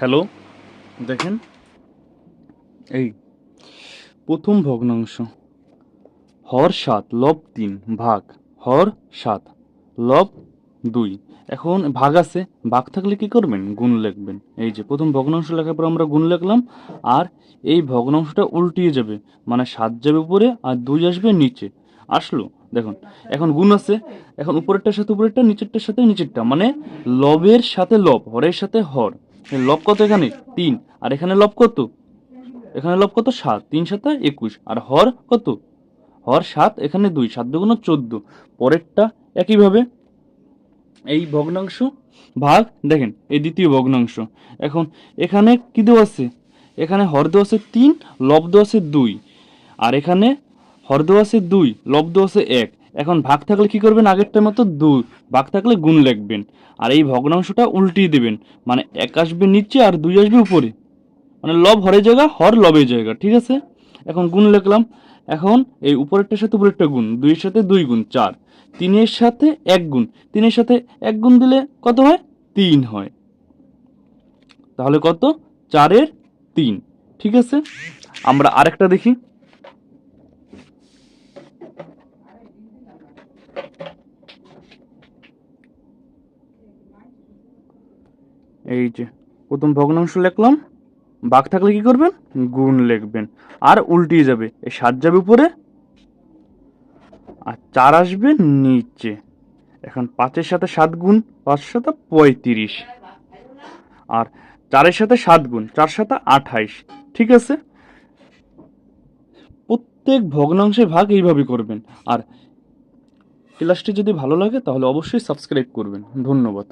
Hello, দেখেন। এই, প্রথম ভগ্নাংশ। হর সাত, লব তিন, ভাগ। হর সাত, লব দুই। এখন ভাগ আছে, ভাগ থাকলে কি করবেন? গুণ লিখবেন। এই যে প্রথম ভগ্নাংশ লেখার পর আমরা গুণ লিখলাম, আর এই ভগ্নাংশটা উল্টিয়ে যাবে। মানে সাত যাবে উপরে আর দুই আসবে নিচে। আসলো, দেখুন, এখন গুণ আছে, এখন উপরেরটার সাথে উপরেরটা, নিচেরটার সাথে নিচেরটা। মানে লবের সাথে লব, হরের সাথে হর। লব কত এখানে? তিন। আর এখানে লব কত? এখানে লব কত? সাত। তিন সাথে একুশ। আর হর কত? হর সাত, এখানে দুই। সাত দুগুণ চোদ্দ। পরেরটা একইভাবে। এই ভগ্নাংশ ভাগ, দেখেন, এই দ্বিতীয় ভগ্নাংশ। এখন এখানে কি দেওয়া আছে? এখানে হর দেওয়া আছে তিন, লব দেওয়া আছে দুই। আর এখানে হর দেওয়া আছে দুই, লব দেওয়া আছে এক। এখন ভাগ থাকলে কি করবেন আগেরটার মতো দুই, ভাগ থাকলে গুণ লিখবেন। আর এই ভগ্নাংশটা উল্টিয়ে দেবেন। মানে এক আসবে নিচে আর দুই আসবে উপরে। মানে লব হরের জায়গা, হর লবের জায়গা, ঠিক আছে? এখন গুণ লিখলাম। এখন এই উপরেরটার সাথে উপরেরটা গুণ। দুইয়ের সাথে দুই গুণ, চার। তিনের সাথে এক গুণ। তিনের সাথে এক গুণ দিলে কত হয়? তিন হয়। তাহলে কত? চারের তিন, ঠিক আছে? আমরা আরেকটা দেখি। এই যে, প্রথম ভগ্নাংশ লিখলাম, বাঘ থাকলে কি করবেন? গুণ লিখবেন। আর উল্টিয়ে যাবে, এই সাত যাবে উপরে, আর চার আসবে নিচে। এখন পাঁচের সাথে সাত গুণ পাঁচ সাথে পঁয়ত্রিশ। আর চারের সাথে সাত গুণ, চার সাথে আঠাইশ। ঠিক আছে? প্রত্যেক ভগ্নাংশে ভাগ এইভাবে করবেন। আর ক্লাসটি যদি ভালো লাগে, তাহলে অবশ্যই সাবস্ক্রাইব করবেন। ধন্যবাদ।